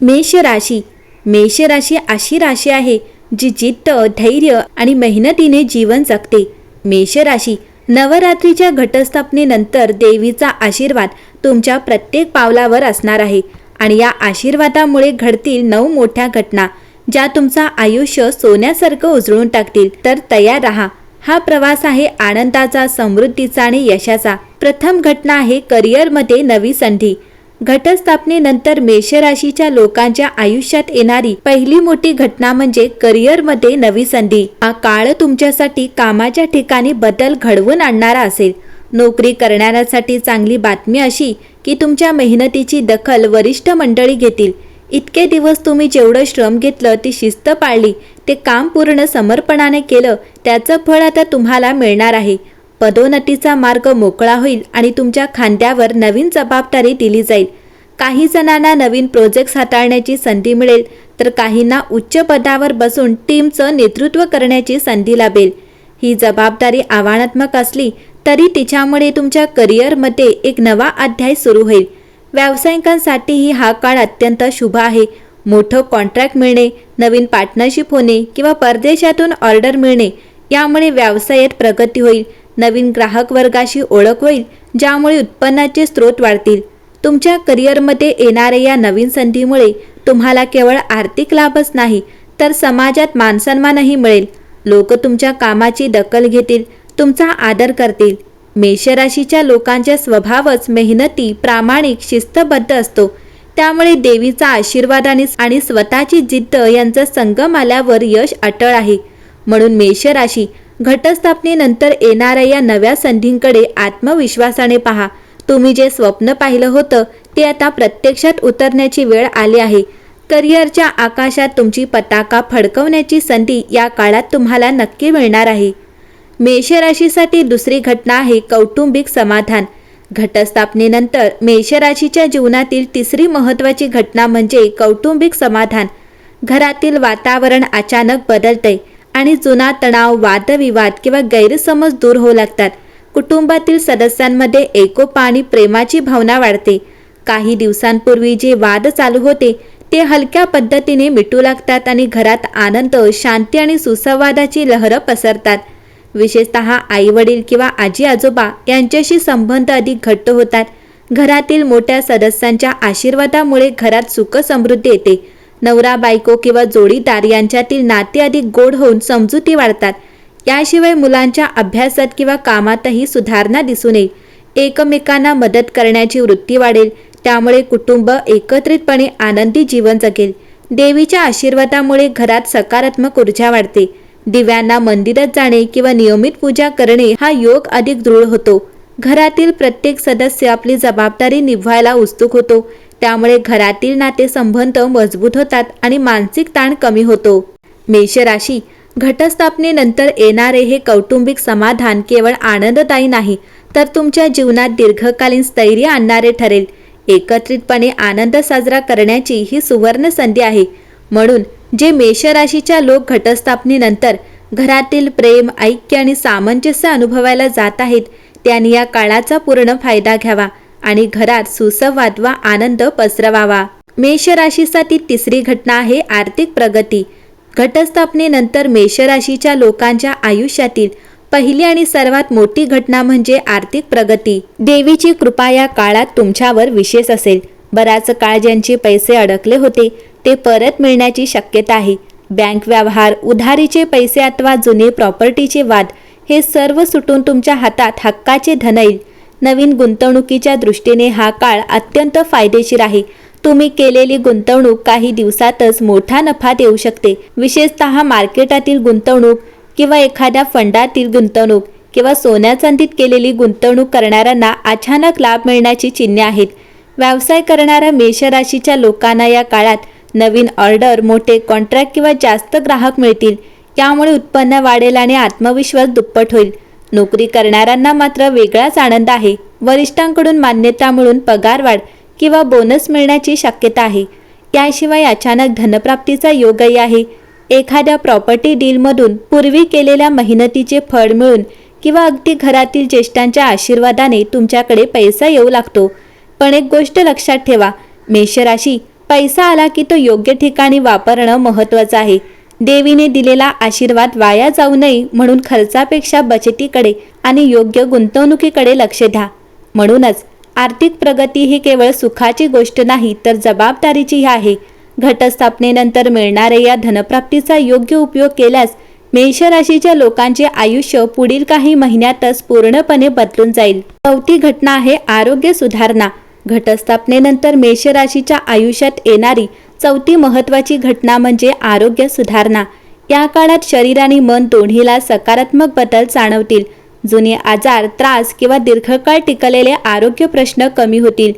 मेष राशी. मेष राशी अशी राशी आहे जी जिद्द धैर्य आणि मेहनतीने जीवन जगते. मेष राशी नवरात्रीच्या घटस्थापनेनंतर देवीचा आशीर्वाद तुमच्या प्रत्येक पावलावर असणार आहे आणि या आशीर्वादामुळे घडतील नऊ मोठ्या घटना ज्या तुमचं आयुष्य सोन्यासारखं उजळून टाकतील. तर तयार राहा. हा प्रवास आहे आनंदाचा समृद्धीचा आणि यशाचा. प्रथम घटना आहे करिअरमध्ये नवी संधी. घटस्थापनेनंतर मेषराशीच्या लोकांच्या आयुष्यात येणारी पहिली मोठी घटना म्हणजे करिअरमध्ये नवी संधी. हा काळ तुमच्यासाठी कामाच्या ठिकाणी बदल घडवून आणणारा असेल. नोकरी करणाऱ्यासाठी चांगली बातमी अशी की तुमच्या मेहनतीची दखल वरिष्ठ मंडळी घेतील. इतके दिवस तुम्ही जेवढं श्रम घेतलं ती शिस्त पाळली ते काम पूर्ण समर्पणाने केलं त्याचं फळ आता तुम्हाला मिळणार आहे. पदोन्नतीचा मार्ग मोकळा होईल आणि तुमच्या खांद्यावर नवीन जबाबदारी दिली जाईल. काही जणांना नवीन प्रोजेक्ट्स हाताळण्याची संधी मिळेल तर काहींना उच्च पदावर बसून टीमचं नेतृत्व करण्याची संधी लाभेल. ही जबाबदारी आव्हानात्मक असली तरी तिच्यामुळे तुमच्या करिअरमध्ये एक नवा अध्याय सुरू होईल. व्यावसायिकांसाठीही हा काळ अत्यंत शुभ आहे. मोठं कॉन्ट्रॅक्ट मिळणे नवीन पार्टनरशिप होणे किंवा परदेशातून ऑर्डर मिळणे यामुळे व्यवसायात प्रगती होईल. नवीन ग्राहक वर्गाशी ओळख होईल ज्यामुळे उत्पन्नाचे स्रोत वाढतील. तुमच्या करिअरमध्ये येणाऱ्या या नवीन संधीमुळे तुम्हाला केवळ आर्थिक लाभच नाही तर समाजात मानसन्मानही मिळेल. लोक तुमच्या कामाची दखल घेतील तुमचा आदर करतील. मेषराशीच्या लोकांचा स्वभावच मेहनती प्रामाणिक शिस्तबद्ध असतो. त्यामुळे देवीचा आशीर्वाद आणि आणि स्वतःची जिद्द यांचा संगम आल्यावर यश अटळ आहे. म्हणून मेषराशी घटस्थापनेनंतर येणाऱ्या या नव्या संधींकडे आत्मविश्वासाने पहा. तुम्ही जे स्वप्न पाहिलं होतं ते आता प्रत्यक्षात उतरण्याची वेळ आली आहे. करिअरच्या आकाशात तुमची पताका फडकवण्याची संधी या काळात तुम्हाला नक्की मिळणार आहे. मेषराशीसाठी दुसरी घटना आहे कौटुंबिक समाधान. घटस्थापनेनंतर मेषराशीच्या जीवनातील तिसरी महत्त्वाची घटना म्हणजे कौटुंबिक समाधान. घरातील वातावरण अचानक बदलते आणि जुना तणाव वादविवाद किंवा गैरसमज दूर होऊ लागतात. कुटुंबातील सदस्यांमध्ये एकोपा आणि प्रेमाची भावना वाढते. काही दिवसांपूर्वी जे वाद चालू होते ते हलक्या पद्धतीने मिटू लागतात आणि घरात आनंद शांती आणि सुसंवादाची लहरं पसरतात. विशेषतः आईवडील किंवा आजी आजोबा यांच्याशी संबंध अधिक घट्ट होतात. घरातील मोठ्या सदस्यांच्या आशीर्वादामुळे घरात सुख समृद्धी येते. नवरा बायको किंवा जोडीदार यांच्यातील नाते अधिक गोड होऊन समजुती वाढतात. याशिवाय मुलांच्या अभ्यासात किंवा कामातही सुधारणा दिसून येईल. एकमेकांना मदत करण्याची वृत्ती वाढेल. त्यामुळे कुटुंब एकत्रितपणे आनंदी जीवन जगेल. देवीच्या आशीर्वादामुळे घरात सकारात्मक ऊर्जा वाढते. दिव्यांना मंदिरात जाणे किंवा नियमित पूजा करणे हा योग अधिक दृढ होतो. घरातील प्रत्येक सदस्य आपली जबाबदारी निभवायला उत्सुक होतो. त्यामुळे घरातील नातेसंबंध मजबूत होतात आणि मानसिक ताण कमी होतो. मेषराशी घटस्थापनेनंतर येणारे हे कौटुंबिक समाधान केवळ आनंददायी नाही तर तुमच्या जीवनात दीर्घकालीन स्थैर्य आणणारे ठरेल. एकत्रितपणे आनंद साजरा करण्याची ही सुवर्ण संधी आहे. म्हणून जे मेषराशीच्या लोक घटस्थापनेनंतर घरातील प्रेम ऐक्य आणि सामंजस्य अनुभवायला जात आहेत त्यांनी या काळाचा पूर्ण फायदा घ्यावा. आणि घरात सुसंवाद व आनंद पसरवावा. मेष राशीसाठी तिसरी घटना आहे आर्थिक प्रगती. घटस्थापनेनंतर मेषराशीच्या लोकांच्या आयुष्यातील पहिली आणि सर्वात मोठी घटना म्हणजे आर्थिक प्रगती. देवीची कृपा या काळात तुमच्यावर विशेष असेल. बराच काळ ज्यांचे पैसे अडकले होते ते परत मिळण्याची शक्यता आहे. बँक व्यवहार उधारीचे पैसे अथवा जुने प्रॉपर्टीचे वाद हे सर्व सुटून तुमच्या हातात हक्काचे धन येईल. नवीन गुंतवणुकीच्या दृष्टीने हा काळ अत्यंत फायदेशीर आहे. तुम्ही केलेली गुंतवणूक काही दिवसातच मोठा नफा देऊ शकते. विशेषतः मार्केटातील गुंतवणूक किंवा एखाद्या फंडातील गुंतवणूक किंवा सोन्या चांदीत केलेली गुंतवणूक करणाऱ्यांना अचानक लाभ मिळण्याची चिन्हे आहेत. व्यवसाय करणाऱ्या मेषराशीच्या लोकांना या काळात नवीन ऑर्डर मोठे कॉन्ट्रॅक्ट किंवा जास्त ग्राहक मिळतील. यामुळे उत्पन्न वाढेल आणि आत्मविश्वास दुप्पट होईल. नोकरी करणाऱ्यांना मात्र वेगळाच आनंद आहे. वरिष्ठांकडून मान्यता मिळून पगार वाढ किंवा बोनस मिळण्याची शक्यता आहे. याशिवाय अचानक धनप्राप्तीचा योगही आहे. एखाद्या प्रॉपर्टी डीलमधून पूर्वी केलेल्या मेहनतीचे फळ मिळून किंवा अगदी घरातील ज्येष्ठांच्या आशीर्वादाने तुमच्याकडे पैसा येऊ लागतो. पण एक गोष्ट लक्षात ठेवा मेषराशी पैसा आला की तो योग्य ठिकाणी वापरणं महत्त्वाचं आहे. देवीने दिलेला आशीर्वाद वाया जाऊ नये म्हणून खर्चापेक्षा बचतीकडे आणि योग्य गुंतवणुकीकडे लक्ष द्या. म्हणूनच आर्थिक प्रगती ही केवळ सुखाची गोष्ट नाही तर जबाबदारीची आहे. घटस्थापनेनंतर मिळणाऱ्या या धनप्राप्तीचा योग्य उपयोग केल्यास मेष राशीच्या लोकांचे आयुष्य पुढील काही महिन्यातच पूर्णपणे बदलून जाईल. चौथी घटना आहे आरोग्य सुधारणा. घटस्थापनेनंतर मेष राशीच्या आयुष्यात येणारी चौथी महत्त्वाची घटना म्हणजे आरोग्य सुधारणा. या काळात शरीर आणि मन दोन्हीला सकारात्मक बदल जाणवतील. जुने आजार त्रास किंवा दीर्घकाळ टिकलेले आरोग्य प्रश्न कमी होतील.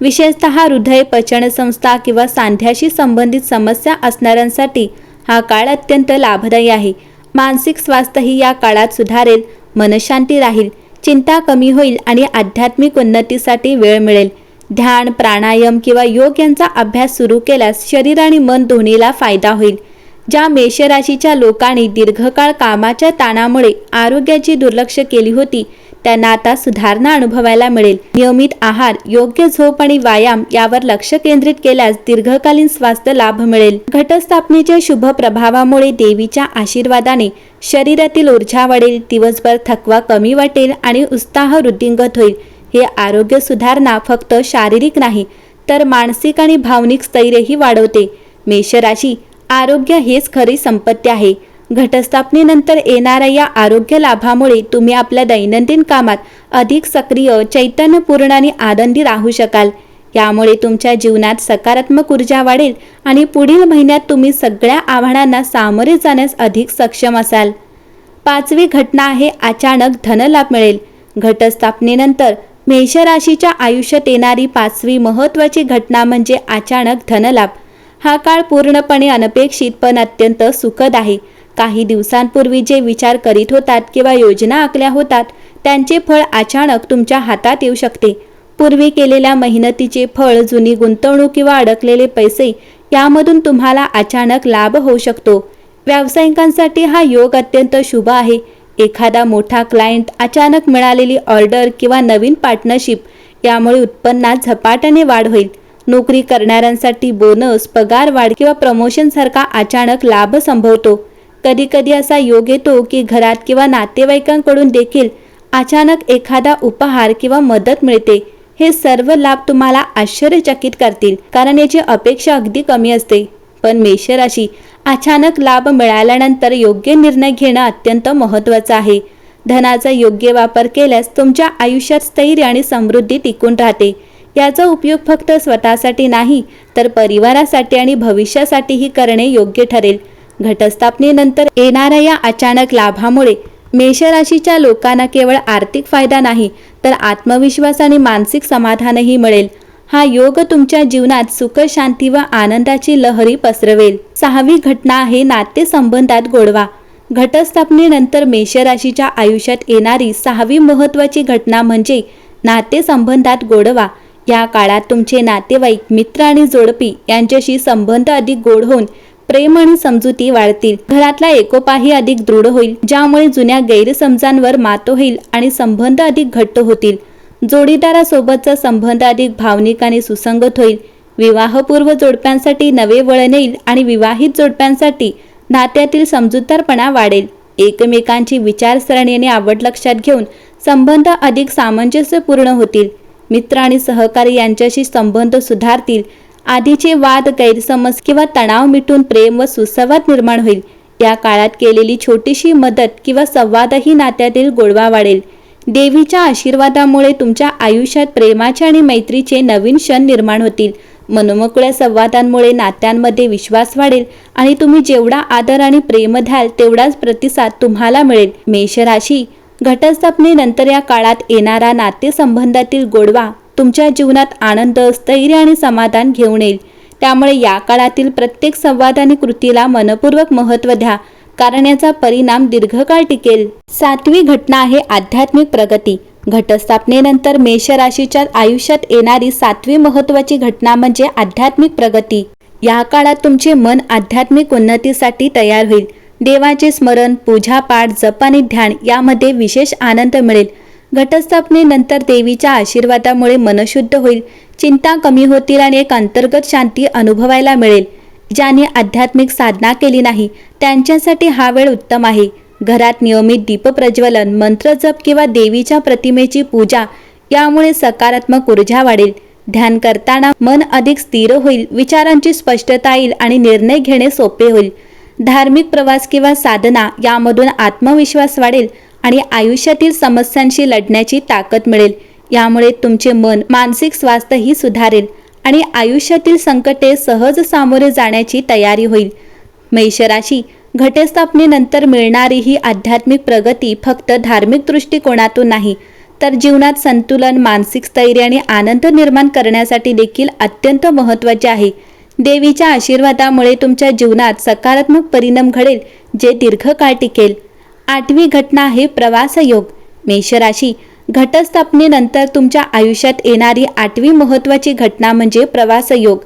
विशेषतः हृदय पचनसंस्था किंवा सांध्याशी संबंधित समस्या असणाऱ्यांसाठी हा काळ अत्यंत लाभदायी आहे. मानसिक स्वास्थ्यही या काळात सुधारेल मनशांती राहील चिंता कमी होईल आणि आध्यात्मिक उन्नतीसाठी वेळ मिळेल. ध्यान प्राणायाम किंवा योग यांचा अभ्यास सुरू केल्यास शरीर आणि मन दोन्हीला फायदा होईल. ज्या मेषराशीच्या लोकांनी दीर्घकाळ कामाच्या ताणामुळे आरोग्याची दुर्लक्ष केली होती त्यांना आता सुधारणा अनुभवायला मिळेल. नियमित आहार योग्य झोप आणि व्यायाम यावर लक्ष केंद्रित केल्यास दीर्घकालीन स्वास्थ्य लाभ मिळेल. घटस्थापनेच्या शुभ प्रभावामुळे देवीच्या आशीर्वादाने शरीरातील ऊर्जा वाढेल दिवसभर थकवा कमी वाटेल आणि उत्साह वृद्धिंगत होईल. हे आरोग्य सुधारणा फक्त शारीरिक नाही तर मानसिक आणि भावनिक स्थैर्यही वाढवते. मेषराशी आरोग्य हेच खरी संपत्ती आहे. घटस्थापनेनंतर येणाऱ्या या आरोग्य लाभामुळे तुम्ही आपल्या दैनंदिन कामात अधिक सक्रिय चैतन्यपूर्ण आणि आनंदी राहू शकाल. यामुळे तुमच्या जीवनात सकारात्मक ऊर्जा वाढेल आणि पुढील महिन्यात तुम्ही सगळ्या आव्हानांना सामोरे जाण्यास अधिक सक्षम असाल. पाचवी घटना आहे अचानक धनलाभ मिळेल. घटस्थापनेनंतर मेषराशीच्या आयुष्यात येणारी पाचवी महत्त्वाची घटना म्हणजे अचानक धनलाभ. हा काळ पूर्णपणे अनपेक्षित पण अत्यंत सुखद आहे. काही दिवसांपूर्वी जे विचार करीत होतात किंवा योजना आखल्या होतात त्यांचे फळ अचानक तुमच्या हातात येऊ शकते. पूर्वी केलेल्या मेहनतीचे फळ जुनी गुंतवणूक किंवा अडकलेले पैसे यामधून तुम्हाला अचानक लाभ होऊ शकतो. व्यावसायिकांसाठी हा योग अत्यंत शुभ आहे. एखादा मोठा क्लायंट अचानक मिळालेली ऑर्डर किंवा नवीन पार्टनरशिप यामुळे उत्पन्नात झपाट्याने वाढ होईल. नोकरी करणाऱ्यांसाठी बोनस पगार वाढ किंवा प्रमोशनसारखा अचानक लाभ संभवतो. कधीकधी असा योग येतो की घरात किंवा नातेवाईकांकडून देखील अचानक एखादा उपहार किंवा मदत मिळते. हे सर्व लाभ तुम्हाला आश्चर्यचकित करतील कारण याची अपेक्षा अगदी कमी असते. पण मेषराशी अचानक लाभ मिळाल्यानंतर योग्य निर्णय घेणं अत्यंत महत्त्वाचं आहे. धनाचा योग्य वापर केल्यास तुमच्या आयुष्यात स्थैर्य आणि समृद्धी टिकून राहते. याचा उपयोग फक्त स्वतःसाठी नाही तर परिवारासाठी आणि भविष्यासाठीही करणे योग्य ठरेल. घटस्थापनेनंतर येणाऱ्या या अचानक लाभामुळे मेषराशीच्या लोकांना केवळ आर्थिक फायदा नाही तर आत्मविश्वास आणि मानसिक समाधानही मिळेल. हा योग तुमच्या जीवनात सुख शांती व आनंदाची लहरी पसरवेल. सहावी घटना आहे नातेसंबंधात गोडवा. घटस्थापनेनंतर मेषराशीच्या आयुष्यात येणारी सहावी महत्त्वाची घटना म्हणजे नातेसंबंधात गोडवा. या काळात तुमचे नातेवाईक मित्र आणि जोडपी यांच्याशी संबंध अधिक गोड होऊन प्रेम आणि समजुती वाढतील. घरातला एकोपाही अधिक दृढ होईल ज्यामुळे जुन्या गैरसमजांवर मात होईल आणि संबंध अधिक घट्ट होतील. जोडीदारासोबतचा संबंध अधिक भावनिक आणि सुसंगत होईल. विवाहपूर्व जोडप्यांसाठी नवे वळण येईल आणि विवाहित जोडप्यांसाठी नात्यातील समजूतदारपणा वाढेल. एकमेकांची विचारसरणी आणि आवड लक्षात घेऊन संबंध अधिक सामंजस्यपूर्ण होतील. मित्र आणि सहकारी यांच्याशी संबंध सुधारतील. आधीचे वाद गैरसमज किंवा तणाव मिटून प्रेम व सुसंवाद निर्माण होईल. या काळात केलेली छोटीशी मदत किंवा संवादही नात्यातील गोडवा वाढेल. देवीच्या आशीर्वादामुळे तुमच्या आयुष्यात प्रेमाचे आणि मैत्रीचे नवीन क्षण निर्माण होतील. मनोमोकळ्या संवादांमुळे नात्यांमध्ये विश्वास वाढेल आणि तुम्ही जेवढा आदर आणि प्रेम द्याल तेवढाच प्रतिसाद तुम्हाला मिळेल. मेषराशी घटस्थापनेनंतर या काळात येणारा नातेसंबंधातील गोडवा तुमच्या जीवनात आनंद स्थैर्य आणि समाधान घेऊन येईल. त्यामुळे या काळातील प्रत्येक संवाद आणि कृतीला मनपूर्वक महत्त्व द्या. कारण याचा परिणाम दीर्घकाळ टिकेल. सातवी घटना आहे आध्यात्मिक प्रगती. घटस्थापनेनंतर मेष राशीच्या आयुष्यात येणारी सातवी महत्त्वाची घटना म्हणजे आध्यात्मिक प्रगती. या काळात तुमचे मन आध्यात्मिक उन्नतीसाठी तयार होईल. देवाचे स्मरण पूजापाठ जप आणि ध्यान यामध्ये विशेष आनंद मिळेल. घटस्थापनेनंतर देवीच्या आशीर्वादामुळे मनशुद्ध होईल. चिंता कमी होतील आणि एक अंतर्गत शांती अनुभवायला मिळेल. ज्यांनी आध्यात्मिक साधना केली नाही त्यांच्यासाठी हा वेळ उत्तम आहे. घरात नियमित दीपप्रज्वलन मंत्रजप किंवा देवीच्या प्रतिमेची पूजा यामुळे सकारात्मक ऊर्जा वाढेल. ध्यान करताना मन अधिक स्थिर होईल विचारांची स्पष्टता येईल आणि निर्णय घेणे सोपे होईल. धार्मिक प्रवास किंवा साधना यामधून आत्मविश्वास वाढेल आणि आयुष्यातील समस्यांशी लढण्याची ताकद मिळेल. यामुळे तुमचे मन मानसिक स्वास्थ्यही सुधारेल. आणि आयुष्यातील संकटे सहज सामोरे जाण्याची तयारी होईल. मेषराशी घटस्थापनेनंतर मिळणारी ही आध्यात्मिक प्रगती फक्त धार्मिक दृष्टिकोनातून नाही तर जीवनात संतुलन मानसिक स्थैर्य आणि आनंद निर्माण करण्यासाठी देखील अत्यंत महत्त्वाचे आहे. देवीच्या आशीर्वादामुळे तुमच्या जीवनात सकारात्मक परिणाम घडेल जे दीर्घकाळ टिकेल. आठवी घटना आहे प्रवासयोग. मेषराशी घटस्थापनेनंतर तुमच्या आयुष्यात येणारी आठवी महत्त्वाची घटना म्हणजे प्रवासयोग.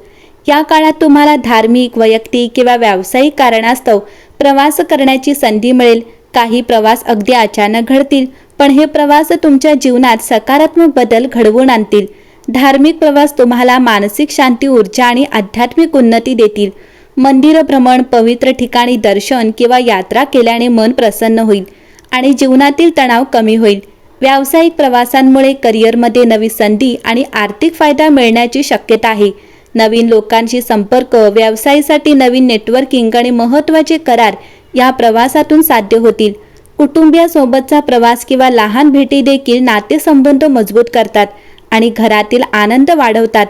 या काळात तुम्हाला धार्मिक वैयक्तिक किंवा व्यावसायिक कारणास्तव प्रवास करण्याची संधी मिळेल. काही प्रवास अगदी अचानक घडतील पण हे प्रवास तुमच्या जीवनात सकारात्मक बदल घडवून आणतील. धार्मिक प्रवास तुम्हाला मानसिक शांती ऊर्जा आणि आध्यात्मिक उन्नती देतील. मंदिर भ्रमण पवित्र ठिकाणी दर्शन किंवा यात्रा केल्याने मन प्रसन्न होईल आणि जीवनातील तणाव कमी होईल. व्यावसायिक प्रवासांमुळे करिअरमध्ये नवी संधी आणि आर्थिक फायदा मिळण्याची शक्यता आहे. नवीन लोकांशी संपर्क व्यवसायासाठी नवीन नेटवर्किंग आणि महत्त्वाचे करार या प्रवासातून साध्य होतील. कुटुंबियासोबतचा प्रवास किंवा लहान भेटी देखील नातेसंबंध मजबूत करतात आणि घरातील आनंद वाढवतात.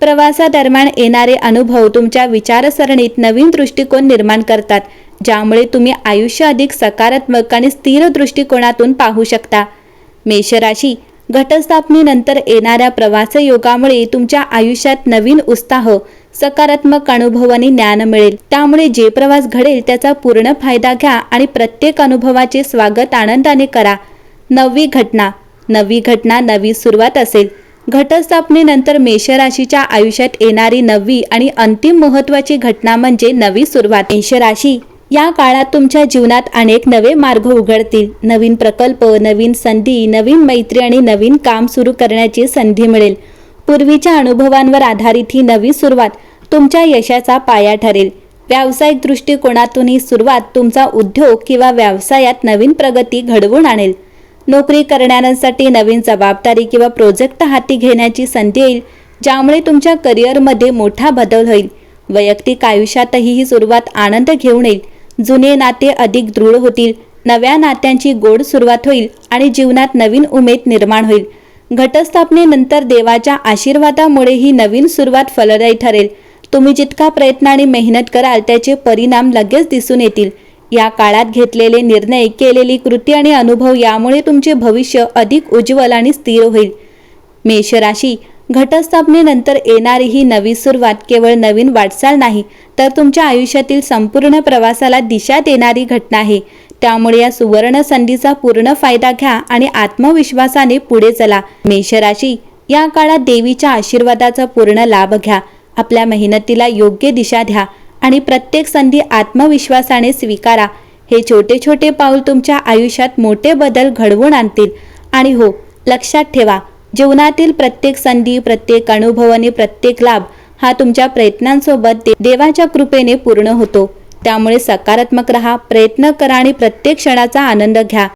प्रवासादरम्यान येणारे अनुभव तुमच्या विचारसरणीत नवीन दृष्टिकोन निर्माण करतात ज्यामुळे तुम्ही आयुष्य अधिक सकारात्मक आणि स्थिर दृष्टिकोनातून पाहू शकता. मेषराशी. घटस्थापनेनंतर येणाऱ्या प्रवास योगामुळे तुमच्या आयुष्यात नवीन उत्साह सकारात्मक अनुभव आणि ज्ञान मिळेल. त्यामुळे जे प्रवास घडेल त्याचा पूर्ण फायदा घ्या आणि प्रत्येक अनुभवाचे स्वागत आनंदाने करा. नवी घटना. नवी घटना नवी सुरुवात असेल. घटस्थापनेनंतर मेषराशीच्या आयुष्यात येणारी नववी आणि अंतिम महत्त्वाची घटना म्हणजे नवी सुरुवात. मेषराशी या काळात तुमच्या जीवनात अनेक नवे मार्ग उघडतील. नवीन प्रकल्प नवीन संधी नवीन मैत्री आणि नवीन काम सुरू करण्याची संधी मिळेल. पूर्वीच्या अनुभवांवर आधारित ही नवी सुरुवात तुमच्या यशाचा पाया ठरेल. व्यावसायिक दृष्टिकोनातून ही सुरुवात तुमचा उद्योग किंवा व्यवसायात नवीन प्रगती घडवून आणेल. नोकरी करणाऱ्यांसाठी नवीन जबाबदारी किंवा प्रोजेक्ट हाती घेण्याची संधी येईल ज्यामुळे तुमच्या करिअरमध्ये मोठा बदल होईल. वैयक्तिक आयुष्यातही ही सुरुवात आनंद घेऊन येईल. जुने नाते अधिक दृढ होतील नव्या नात्यांची गोड सुरुवात होईल आणि जीवनात नवीन उमेद निर्माण होईल. घटस्थापनेनंतर देवाच्या आशीर्वादामुळे ही नवीन सुरुवात फलदायी ठरेल. तुम्ही जितका प्रयत्न आणि मेहनत कराल त्याचे परिणाम लगेच दिसून येतील. या काळात घेतलेले निर्णय केलेली कृती आणि अनुभव यामुळे तुमचे भविष्य अधिक उज्ज्वल आणि स्थिर होईल. मेषराशी घटस्थापनेनंतर येणारी ही नवी सुरुवात केवळ नवीन वाटचाल नाही तर तुमच्या आयुष्यातील संपूर्ण प्रवासाला दिशा देणारी घटना आहे. त्यामुळे या सुवर्ण संधीचा पूर्ण फायदा घ्या आणि आत्मविश्वासाने पुढे चला. मेषराशी या काळात देवीच्या आशीर्वादाचा पूर्ण लाभ घ्या. आपल्या मेहनतीला योग्य दिशा द्या आणि प्रत्येक संधी आत्मविश्वासाने स्वीकारा. हे छोटे छोटे पाऊल तुमच्या आयुष्यात मोठे बदल घडवून आणतील. आणि हो लक्षात ठेवा जीवनातील प्रत्येक संधी प्रत्येक अनुभव आणि प्रत्येक लाभ हा तुमच्या प्रयत्नांसोबत देवाच्या कृपेने पूर्ण होतो. त्यामुळे सकारात्मक रहा प्रयत्न करा आणि प्रत्येक क्षणाचा आनंद घ्या.